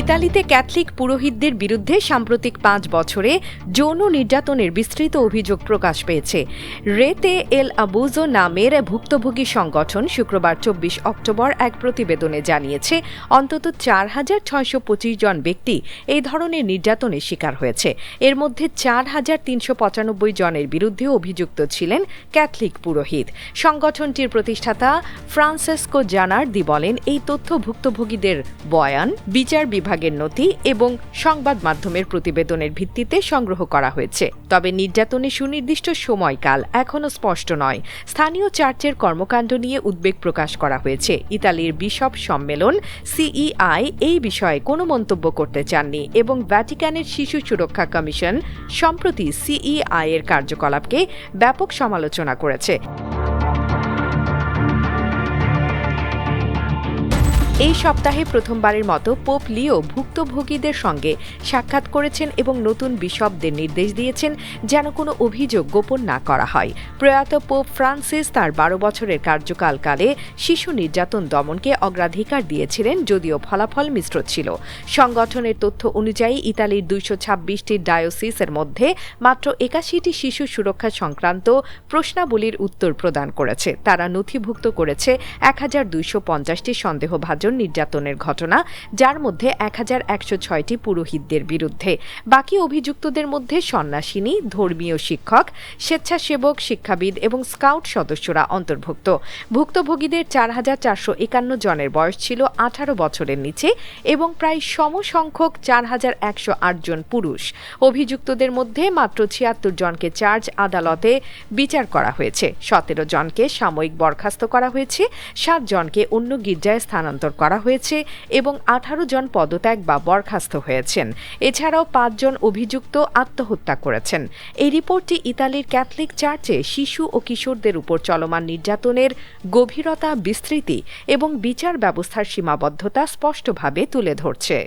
ইতালিতে ক্যাথলিক পুরোহিতদের বিরুদ্ধে সাম্প্রতিক পাঁচ বছরে যৌন নির্যাতনের বিস্তৃত অভিযোগ প্রকাশ পেয়েছে। রেতে এল আবুজো নামের ভুক্তভোগী সংগঠন শুক্রবার চব্বিশ অক্টোবর এক প্রতিবেদনে জানিয়েছে, অন্তত চার হাজার ছয়শো পঁচিশ জন ব্যক্তি এই ধরনের নির্যাতনের শিকার হয়েছে। এর মধ্যে চার হাজার তিনশো পঁচানব্বই জনের বিরুদ্ধে অভিযুক্ত ছিলেন ক্যাথলিক পুরোহিত। সংগঠনটির প্রতিষ্ঠাতা ফ্রান্সেসকো জানার্দি বলেন, এই তথ্য ভুক্তভোগীদের বয়ান, বিচার বিভাগের নথি এবং সংবাদ মাধ্যমের প্রতিবেদনের ভিত্তিতে সংগ্রহ করা হয়েছে। তবে নির্যাতনের সুনির্দিষ্ট সময়কাল এখনও স্পষ্ট নয়। স্থানীয় চার্চের কর্মকাণ্ড নিয়ে উদ্বেগ প্রকাশ করা হয়েছে। ইতালির বিশপ সম্মেলন সিইআই এই বিষয়ে কোনো মন্তব্য করতে চাননি এবং ভ্যাটিকানের শিশু সুরক্ষা কমিশন সম্প্রতি সিইআই এর কার্যকলাপকে ব্যাপক সমালোচনা করেছে। এই সপ্তাহে প্রথমবারের মতো পোপ লিও ভুক্তভোগীদের সঙ্গে সাক্ষাৎ করেছেন এবং নতুন বিশপদের নির্দেশ দিয়েছেন যেন কোনো অভিযোগ গোপন না করা হয়। প্রয়াত পোপ ফ্রান্সিস তার বারো বছরের কার্যকালকালে শিশু নির্যাতন দমনকে অগ্রাধিকার দিয়েছিলেন যদিও ফলাফল মিশ্র ছিল। সংগঠনের তথ্য অনুযায়ী ইতালির দুইশো ছাব্বিশটি ডায়োসিসের মধ্যে মাত্র একাশিটি শিশু সুরক্ষা সংক্রান্ত প্রশ্নাবলীর উত্তর প্রদান করেছে। তারা নথিভুক্ত করেছে এক হাজার দুইশো পঞ্চাশটি সন্দেহভাজন নির্যাতনের ঘটনা, যার মধ্যে এক হাজার একশো ছয়টি পুরোহিতদের বিরুদ্ধে। বাকি অভিযুক্তদের মধ্যে সন্ন্যাসিনী, ধর্মীয় শিক্ষক, স্বেচ্ছাসেবক, শিক্ষাবিদ এবং স্কাউট সদস্যরা অন্তর্ভুক্ত। ভুক্তভোগীদের চার হাজার চারশো একান্ন জনের বয়স ছিল আঠারো বছরের নিচে এবং প্রায় সমসংখ্যক চার হাজার একশো আট জন পুরুষ। অভিযুক্তদের মধ্যে মাত্র ছিয়াত্তর জনকে চার্জ আদালতে বিচার করা হয়েছে। সতেরো জনকে সাময়িক বরখাস্ত করা হয়েছে, সাত জনকে অন্য গির্জায় স্থানান্তর করা হয়েছে এবং আঠারো জন পদত্যাগ বা বরখাস্ত হয়েছেন। এছাড়াও পাঁচজন অভিযুক্ত আত্মহত্যা করেছেন। এই রিপোর্টটি ইতালির ক্যাথলিক চার্চে শিশু ও কিশোরদের উপর চলমান নির্যাতনের গভীরতা, বিস্তৃতি এবং বিচার ব্যবস্থার সীমাবদ্ধতা স্পষ্টভাবে তুলে ধরছে।